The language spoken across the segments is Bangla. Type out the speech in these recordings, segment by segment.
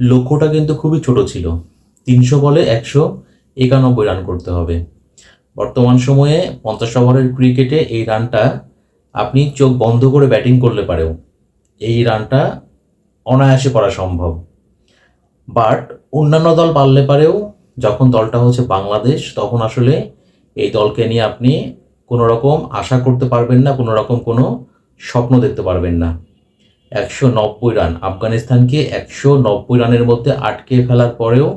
লক্ষ্যটা কিন্তু খুবই ছোট ছিল। তিনশো বলে একশো একানব্বই রান করতে হবে। বর্তমান সময়ে পঞ্চাশ ওভারের ক্রিকেটে এই রানটা আপনি চোখ বন্ধ করে ব্যাটিং করলে পারেও এই রানটা অনায়াসে করা সম্ভব। বাট অন্যান্য দল পারলে পারেও যখন দলটা হচ্ছে বাংলাদেশ, তখন আসলে এই দলকে নিয়ে আপনি কোনো রকম আশা করতে পারবেন না, কোনো রকম কোনো স্বপ্ন দেখতে পারবেন না। একশো নব্বই রান। আফগানিস্তানকে একশো নব্বই রানের মধ্যে আটকে ফেলার পরেও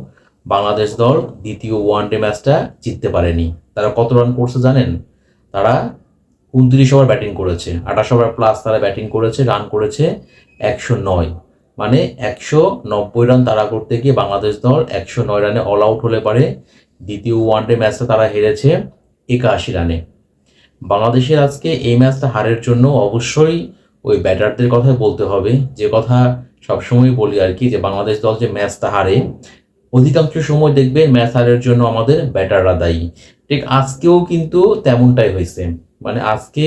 বাংলাদেশ দল দ্বিতীয় ওয়ানডে ম্যাচটা জিততে পারেনি। তারা কত রান করছে জানেন? তারা উনত্রিশ ওভার ব্যাটিং করেছে, আঠাশ ওভার প্লাস তারা ব্যাটিং করেছে, রান করেছে একশো নয়। মানে একশো নব্বই রান তারা করতে গিয়ে বাংলাদেশ দল একশো নয় রানে অল আউট হলে পারে। দ্বিতীয় ওয়ানডে ম্যাচটা তারা হেরেছে একাশি রানে। বাংলাদেশের আজকে এই ম্যাচটা হারের জন্য অবশ্যই ওই ব্যাটারদের কথাই বলতে হবে। যে কথা সবসময় বলি আর কি, যে বাংলাদেশ দল যে ম্যাচটা হারে, অধিকাংশ সময় দেখবেন ম্যাচ হারের জন্য আমাদের ব্যাটাররা দায়ী। ঠিক আজকেও কিন্তু তেমনটাই হয়েছে। মানে আজকে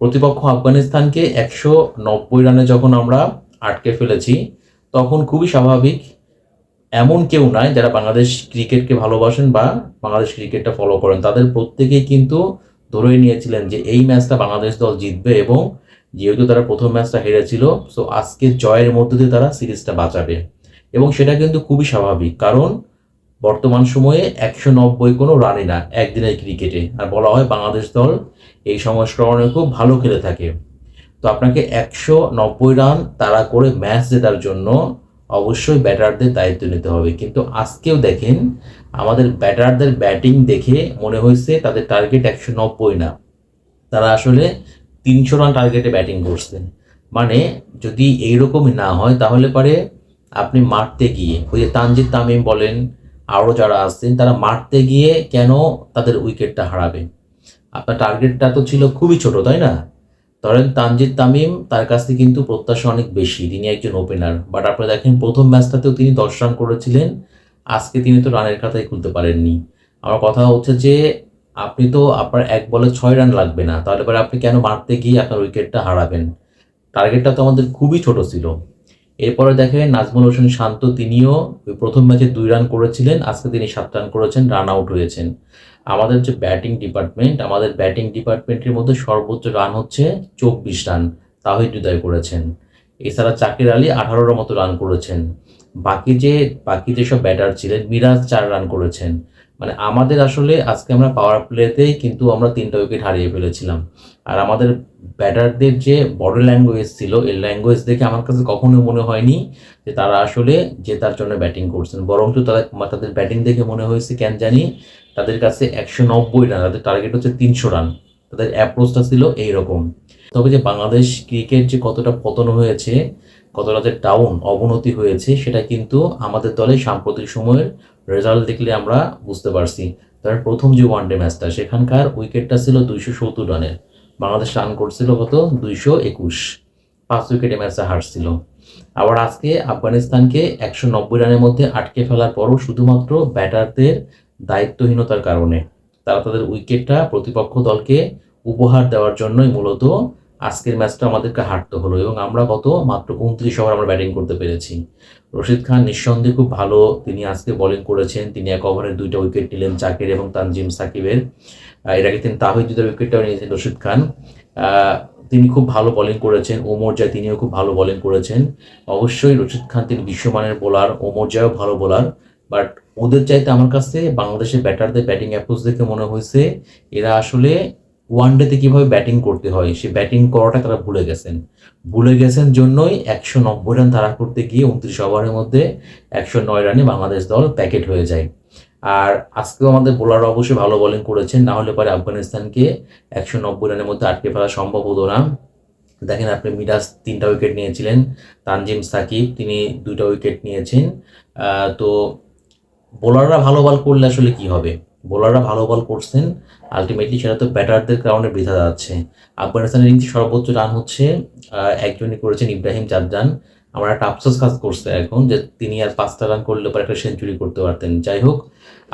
প্রতিপক্ষ আফগানিস্তানকে একশো নব্বই রানে যখন আমরা আটকে ফেলেছি, তখন খুবই স্বাভাবিক এমন কেউ নাই যারা বাংলাদেশ ক্রিকেটকে ভালোবাসেন বা বাংলাদেশ ক্রিকেটটা ফলো করেন। তাদের প্রত্যেকেই কিন্তু ধরেই নিয়েছিলেন যে এই ম্যাচটা বাংলাদেশ দল জিতবে এবং যেহেতু তারা প্রথম ম্যাচটা হেরেছিল সো আজকে জয়ের মধ্যে দিয়ে তারা সিরিজটা বাঁচাবে। এবং সেটা কিন্তু খুবই স্বাভাবিক, কারণ বর্তমান সময়ে একশো নব্বই কোনো রানই না একদিনের ক্রিকেটে। আর বলা হয় বাংলাদেশ দল এই সংস্করণে খুব ভালো খেলে থাকে। তো আপনাকে একশো নব্বই রান তারা করে ম্যাচ জেতার জন্য অবশ্যই ব্যাটারদের দায়িত্ব নিতে হবে। কিন্তু আজকেও দেখেন, আমাদের ব্যাটারদের ব্যাটিং দেখে মনে হয়েছে তাদের টার্গেট একশো নব্বই না। তারা আসলে তিনশো রান টার্গেটে ব্যাটিং করছেন। মানে যদি এইরকমই না হয়, তাহলে পারে আপনি মারতে গিয়ে, ওই যে তানজিদ তামিম বলেন, আরও যারা আসছেন, তারা মারতে গিয়ে কেন তাদের উইকেটটা হারাবে? আপনার টার্গেটটা তো ছিল খুবই ছোট, তাই না? ধরেন তানজিদ তামিম, তার কাছ থেকে কিন্তু প্রত্যাশা অনেক বেশি, তিনি একজন ওপেনার বাট আপনি দেখেন, প্রথম ম্যাচটাতেও তিনি দশ রান করেছিলেন, আজকে তিনি তো রানের খাতায় খুলতে পারেননি। আমার কথা হচ্ছে যে আপনি তো আপনার এক বলে ছয় রান লাগবে না। তাহলে পরে আপনি কেন মারতে গিয়ে আপনার উইকেটটা হারাবেন? টার্গেটটা তো আমাদের খুবই ছোট ছিল। এরপরে দেখেন নাজমুল হোসেন শান্ত, তিনিও প্রথম ম্যাচে দুই রান করেছিলেন। আজকে তিনি সাত রান করেছেন রান আউট হয়েছেন। আমাদের যে ব্যাটিং ডিপার্টমেন্ট আমাদের ব্যাটিং ডিপার্টমেন্টের মধ্যে সর্বোচ্চ রান হচ্ছে চব্বিশ রান তাহিদ হৃদয় করেছেন। এছাড়া চাকির আলী আঠারোর মতো রান করেছেন। বাকি যে, বাকি যেসব ব্যাটার ছিলেন, মিরাজ চার রান করেছেন। মানে আমাদের আসলে আজকে আমরা পাওয়ার প্লেতেই কিন্তু আমরা তিনটা উইকেট হারিয়ে ফেলেছিলাম। আর আমাদের ব্যাটারদের যে বডি ল্যাঙ্গুয়েজ ছিল, এই ল্যাঙ্গুয়েজ দেখে আমার কাছে কখনো মনে হয়নি যে তারা আসলে যে তার জন্য ব্যাটিং করছেন। বরং তো তারা তাদের ব্যাটিং দেখে মনে হয়েছে কেন জানি তাদের কাছে একশো নব্বই রান তাদের টার্গেট হচ্ছে তিনশো রান তাদের অ্যাপ্রোচটা ছিল এইরকম। তবে যে বাংলাদেশ ক্রিকেট যে কতটা পতন হয়েছে, কতটা যে ডাউন অবনতি হয়েছে, সেটা কিন্তু আমাদের দলে সাম্প্রতিক সময়ের রেজাল্ট দেখলে আমরা বুঝতে পারছি। ধরেন প্রথম যে ওয়ানডে ম্যাচটা সেখানকার উইকেটটা ছিল দুইশো সত্তর রানের। বাংলাদেশ রান করছিল কত? দুইশো একুশ। পাঁচ উইকেটে ম্যাচটা হারছিল। আবার আজকে আফগানিস্তানকে একশো নব্বই রানের মধ্যে আটকে ফেলার পরও শুধুমাত্র ব্যাটারদের দায়িত্বহীনতার কারণে, তারা তাদের উইকেটটা প্রতিপক্ষ দলকে উপহার দেওয়ার জন্যই মূলত আজকের ম্যাচটা আমাদেরকে হারতে হলো এবং আমরা কত মাত্র উনত্রিশ ওভার আমরা ব্যাটিং করতে পেরেছি। রশিদ খান নিঃসন্দেহে খুব ভালো তিনি আজকে বোলিং করেছেন। তিনি এক ওভারে দুইটা উইকেট নিলেন চাকির এবং তানজিম সাকিবের। এর আগে তিনি তাহিদুদের উইকেটটাও নিয়েছেন রশিদ খান। তিনি খুব ভালো বোলিং করেছেন। ওমর জায় তিনিও খুব ভালো বোলিং করেছেন। অবশ্যই রশিদ খান তিনি বিশ্বমানের বোলার ওমর জায়ও ভালো বোলার বাট ওদের চাইতে আমার কাছে বাংলাদেশের ব্যাটারদের ব্যাটিং অ্যাপ্রোচ দেখে মনে হয়েছে, এরা আসলে ওয়ানডেতে কীভাবে ব্যাটিং করতে হয় সে ব্যাটিং করাটা তারা ভুলে গেছেন। ভুলে গেছেন জন্যই একশো নব্বই রান তারা করতে গিয়ে উনত্রিশ ওভারের মধ্যে একশো নয় রানে বাংলাদেশ দল প্যাকেট হয়ে যায়। আর আজকেও আমাদের বোলাররা অবশ্যই ভালো বোলিং করেছেন, না হলে পরে আফগানিস্তানকে একশো নব্বই রানের মধ্যে আটকে ফেলা সম্ভব হতো না। দেখেন আপনি মিরাজ তিনটা উইকেট নিয়েছিলেন, তানজিম সাকিব তিনি দুইটা উইকেট নিয়েছেন। তো বোলাররা ভালো বল করলে আসলে কি হবে? বোলাররা ভালো বল করছেন আলটিমেটলি সেটা তো ব্যাটারদের কারণে বৃথা যাচ্ছে। আফগানিস্তানের ইনিংসে সর্বোচ্চ রান হচ্ছে একজনই করেছেন ইব্রাহিম চাদ্দান আমার একটা আফসোস কাজ করছে এখন যে তিনি আর পাঁচটা রান করলে পরে একটা সেঞ্চুরি করতে পারতেন। যাই হোক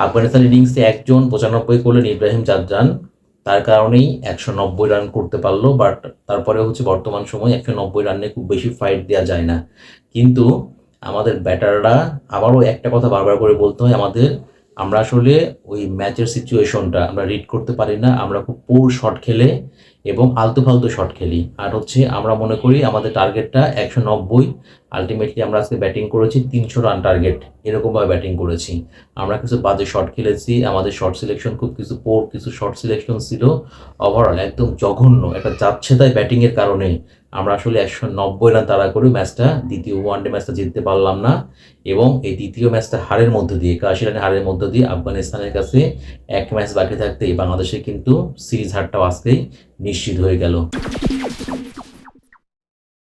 আফগানিস্তান ইনিংসে একজন পঁচানব্বই করলেন ইব্রাহিম চাদ্দান তার কারণেই একশো নব্বই রান করতে পারল বাট তারপরে হচ্ছে বর্তমান সময় একশো নব্বই রানে খুব বেশি ফাইট দেওয়া যায় না। কিন্তু আমাদের ব্যাটাররা আবারও একটা কথা বারবার করে বলতে হয়, আমাদের আমরা আসলে ওই ম্যাচের সিচুয়েশনটা আমরা রিড করতে পারি না, আমরা খুব পুর শট খেলে এবং আলতু ফালতু শট খেলি। আর হচ্ছে আমরা মনে করি আমাদের টার্গেটটা একশো নব্বই আলটিমেটলি আমরা আজকে ব্যাটিং করেছি তিনশো রান টার্গেট এরকমভাবে ব্যাটিং করেছি। আমরা কিছু বাজে শট খেলেছি, আমাদের শর্ট সিলেকশন খুব কিছু পোর কিছু শর্ট সিলেকশন ছিল। ওভারঅল একদম জঘন্য, একটা যাচ্ছে তাই ব্যাটিংয়ের কারণে আমরা আসলে একশো নব্বই রান তাড়া করে ম্যাচটা দ্বিতীয় ওয়ানডে ম্যাচটা জিততে পারলাম না এবং এই দ্বিতীয় ম্যাচটা হারের মধ্য দিয়ে, একাশি রানের হারের মধ্য দিয়ে আফগানিস্তানের কাছে এক ম্যাচ বাকি থাকতেই বাংলাদেশে কিন্তু সিরিজ হারটাও আজকেই নিশ্চিত হয়ে গেল।